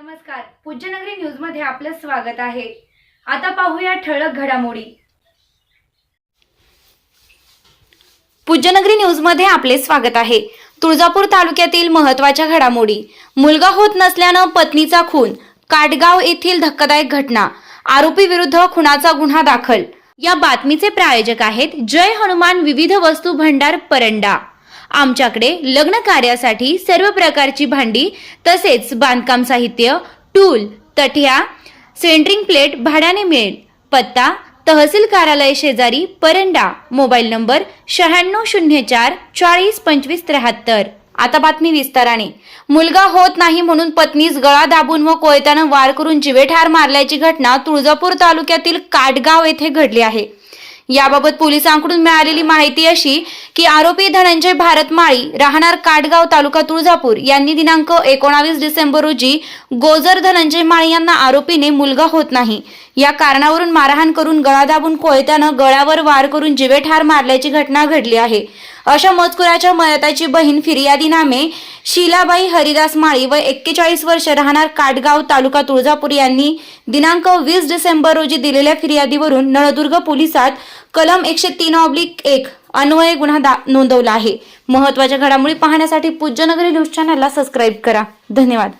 नमस्कार. पूज्यनगरी न्यूजमध्ये आपलं स्वागत आहे. आता पाहूया ठळक घडामोडी. पूज्यनगरी न्यूजमध्ये आपले स्वागत आहे. तुळजापूर तालुक्यातील महत्त्वाच्या घडामोडी. मुलगा होत नसल्यानं पत्नीचा खून काटगाव येथील धक्कादायक घटना आरोपी विरुद्ध खुनाचा गुन्हा दाखल. या बातमीचे प्रायोजक आहेत जय हनुमान विविध वस्तू भंडार परंडा. आमच्याकडे लग्न कार्यासाठी सर्व प्रकारची भांडी तसेच बांधकाम साहित्य टूल तठ्या सेंटरिंग प्लेट भाड्याने मिळेल. पत्ता तहसील कार्यालय शेजारी परंडा मोबाईल नंबर शहाण्णव शून्य चार चाळीस पंचवीस त्र्याहत्तर. आता बातमी विस्ताराने. मुलगा होत नाही म्हणून पत्नीस गळा दाबून व कोयत्यानं वार करून जिवेठार मारल्याची घटना तुळजापूर तालुक्यातील काटगाव येथे घडली आहे. याबाबत पोलिसांकडून मिळालेली माहिती अशी की आरोपी धनंजय भारत माळी राहणार काटगाव तालुका तुळजापूर यांनी दिनांक एकोणावीस डिसेंबर रोजी गोजर धनंजय माळी यांना आरोपीने मुलगा होत नाही. या कारणावरून मारहाण करून गळा दाबून कोयत्यानं गळ्यावर वार करून जिवेठार मारल्याची घटना घडली आहे. अशा मजकुराच्या मयताची बहीण फिर्यादी नामे शीलाबाई हरिदास माळी व एक्केचाळीस वर्ष राहणार काटगाव तालुका तुळजापूर यांनी दिनांक वीस डिसेंबर रोजी दिलेल्या फिर्यादीवरून नळदुर्ग पोलिसात कलम एकशे तीन ऑब्लिक एक अन्वय गुन्हा दा- नोंदवला आहे. महत्त्वाच्या घडामोडी पाहण्यासाठी पूज्यनगरी न्यूज चॅनलला सबस्क्राईब करा. धन्यवाद.